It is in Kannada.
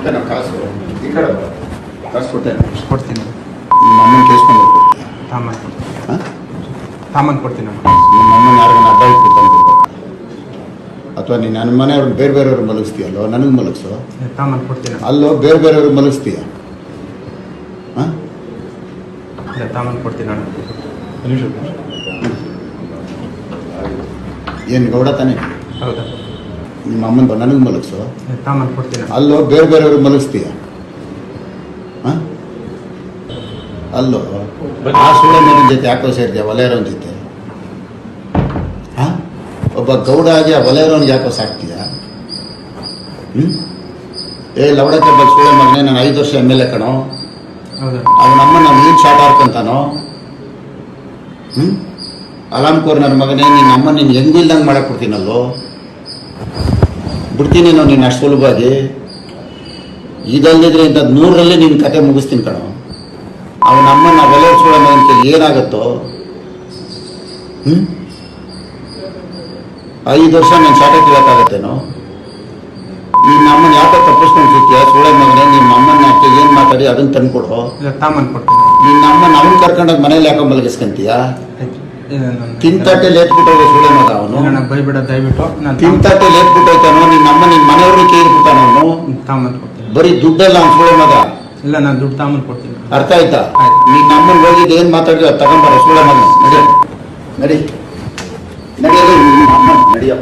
ಕೊಡ್ತೇನೆ ಕಾಸು. ಈ ಕಡೆ ಕಾಸು ಕೊಡ್ತೇನೆ. ಕೊಡ್ತೀನಿ. ನಿಮ್ಮ ಅಮ್ಮನ ಕೊಡ್ತೀನಿ ತಾಮನ್. ಹಾಂ? ತಾಮನ್ ಕೊಡ್ತೀನಿ. ನಿಮ್ಮ ಅಮ್ಮನ ಯಾರಿಗಾನ ಅಡ್ಡ ಇಟ್ಬಿಟ್ಟು ಅಥವಾ ನೀನು ನನ್ನ ಮನೆಯವ್ರನ್ನ ಬೇರೆ ಬೇರೆಯವ್ರು ಮಲಗಿಸ್ತೀಯಲ್ಲೋ? ನನಗೆ ಮಲಗಿಸೋ? ತಾಮನ್ ಕೊಡ್ತೀನಿ. ಅಲ್ಲೋ ಬೇರೆ ಬೇರೆಯವ್ರಿಗೆ ಮಲಗಿಸ್ತೀಯ? ಹಾಂ? ತಾಮನ್ ಕೊಡ್ತೀನಿ ಅಣ್ಣ. ಏನು ಗೌಡ ತಾನೇ? ಹೌದಾ? ನಿಮ್ಮ ಅಮ್ಮನ ನನಗೆ ಮಲಗಿಸು? ಅಲ್ಲೋ ಬೇರೆ ಬೇರೆಯವ್ರಿಗೆ ಮಲಗಿಸ್ತೀಯ? ಹಾಂ? ಅಲ್ಲೋ ಆ ಸುಳ್ಳೆ ಮಗನ ಜೊತೆ ಯಾಕೋ ಸೇರಿದೆ ವಲಯರವನ ಜೊತೆ. ಹಾಂ? ಒಬ್ಬ ಗೌಡ ಆಗಿ ಆ ವಲಯರವನಿಗೆ ಯಾಕೋ ಸಾಕ್ತೀಯ? ಹ್ಞೂ ಏ ಲವಡಕ್ಕೆ ಬಗ್ಗೆ ಸುಳ್ಳೆ ಮಗನೇ ನಾನು ಐದು ವರ್ಷ ಎಂ ಎಲ್ ಎ ಕಣೋ. ಅವನಮ್ಮ ನಾನು ಏನು ಶಾಟ್ ಹಾಡ್ಕೊಂತಾನೋ? ಹ್ಞೂ ಅಲಾಮ್ ನನ್ನ ಮಗನೇ ನಿನ್ನ ಅಮ್ಮ ನೀನು ಹೆಂಗಿಲ್ದಂಗೆ ಮಾಡಕ್ಕೆ ಕೊಡ್ತೀನಲ್ಲೋ? ಬಿಡ್ತೀನೇನೋ ನೀನು ಅಷ್ಟು ಸುಲಭವಾಗಿ ಇದಲ್ಲದಿದ್ರೆ ಇಂಥದ್ದು ನೂರರಲ್ಲಿ ನಿನ್ನ ಕತೆ ಮುಗಿಸ್ತೀನಿ ಕಣ. ಅವನ ಅಮ್ಮನ ಒಲೆಸ್ಕೊಳ್ಳೋ ಮಗನ ಅಂತ ಏನಾಗುತ್ತೋ? ಹ್ಞೂ ಐದು ವರ್ಷ ನಾನು ಶಾಟ ಕೇಳೋಕ್ಕಾಗತ್ತೇನೋ? ನೀನು ಅಮ್ಮನ ಯಾಕೋ ತಪ್ಪಿಸ್ಕೊಂಡು ಸಿಗ್ತೀಯ ಸುಳ್ಳೆ ಮಗನೇ ನಿಮ್ಮ ಅಮ್ಮನ ಯಾಕೆ ಏನು ಮಾತಾಡಿ ಅದನ್ನು ತಂದ್ಕೊಡು ನಿನ್ನ ಅಮ್ಮನ ಅವನ್ ಕರ್ಕೊಂಡೋಗಿ ಮನೇಲಿ ಯಾಕೆ ಮಲಗಿಸ್ಕೊಂತೀಯ? ತಿಂತಾಟೆ ಲೇಟ್ ಹೋಗೋ ಸುಳ್ಳೆ ಮಗ ಅವನು. ಬೈಬಿಡ ದಯವಿಟ್ಟು. ತಿಂತಾಟೆ ಲೇಟ್ ಲೇಟ್ಬಿಟ್ಟೈತಾನೋ ತಾಮನ್ ಕೊಡ್ತೀನಿ. ಬರೀ ದುಡ್ಡಲ್ಲ ಸುಳ್ಳೆ ಮಗ? ಇಲ್ಲ ನಾನು ದುಡ್ಡು ತಾಮನ್ ಕೊಡ್ತೀನಿ. ಅರ್ಥ ಆಯ್ತಾ? ಆಯ್ತು. ನಿನ್ನ ಅಮ್ಮನ ಹೋಗಿದ್ದು ಏನ್ ಮಾತಾಡಿದ್ರೆ ತಗೊಂಬಾರ ಸುಳ್ಳೆ ಮಗ. ನಡಿ. ನಡಿ. ನಡಿಯಲ್ಲ ನಡಿಯೋ.